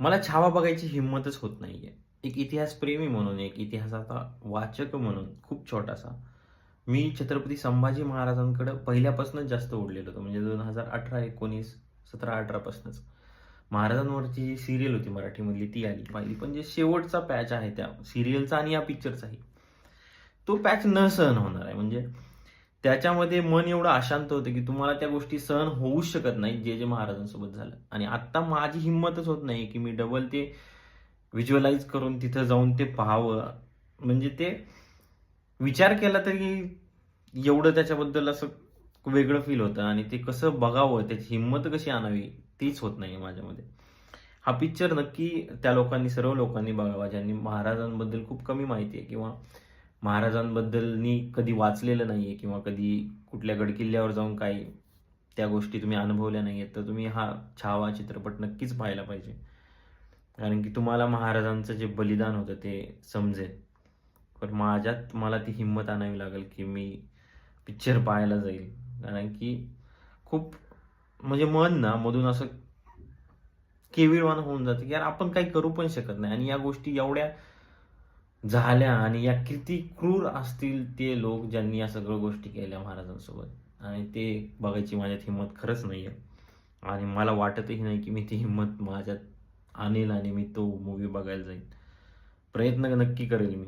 मला छावा बघायची हिंमतच होत नाही आहे एक इतिहासप्रेमी म्हणून एक इतिहासाचा वाचक म्हणून खूप छोटासा. मी छत्रपती संभाजी महाराजांकडं पहिल्यापासूनच जास्त ओढलेलो होतो. म्हणजे दोन हजार अठरा एकोणीस सतरा अठरापासूनच महाराजांवरची जी सिरियल होती मराठीमधली ती आली. पाहिली. पण जे शेवटचा पॅच आहे त्या सिरियलचा आणि या पिक्चरचाही तो पॅच न सहन होणार आहे. म्हणजे त्याच्यामध्ये मन एवढं अशांत होतं की तुम्हाला त्या गोष्टी सहन होऊच शकत नाही जे जे महाराजांसोबत झालं. आणि आत्ता माझी हिंमतच होत नाही की मी डबल ते व्हिज्युअलाइज करून तिथं जाऊन ते पाहावं. म्हणजे ते विचार केला तरी एवढं त्याच्याबद्दल असं वेगळं फील होतं आणि ते कसं बघावं त्याची हिंमत कशी आणावी तीच होत नाही माझ्यामध्ये. हा पिक्चर नक्की त्या लोकांनी सर्व लोकांनी बघावा ज्यांनी महाराजांबद्दल खूप कमी माहिती आहे किंवा महाराजांबद्दलनी कधी वाचलेलं नाहीये किंवा कधी कुठल्या गडकिल्ल्यावर जाऊन काही त्या गोष्टी तुम्ही अनुभवल्या नाहीयेत तर तुम्ही हा छावा चित्रपट नक्कीच पाहायला पाहिजे. कारण की तुम्हाला महाराजांचं जे बलिदान होतं ते समजेल. पण माझ्यात मला ती हिंमत आणावी लागेल की मी पिक्चर पाहायला जाईल. कारण की खूप म्हणजे मन ना मधून असं केविळवान होऊन जातं की यार आपण काही करू पण शकत नाही आणि या गोष्टी एवढ्या झाल्या आणि या किती क्रूर असतील ते लोक ज्यांनी या सगळ्या गोष्टी केल्या महाराजांसोबत. आणि ते बघायची माझ्यात हिंमत खरंच नाही आहे आणि मला वाटतही नाही की मी ती हिंमत माझ्यात आणेल आणि मी तो मूवी बघायला जाईल प्रयत्न नक्की करेल मी.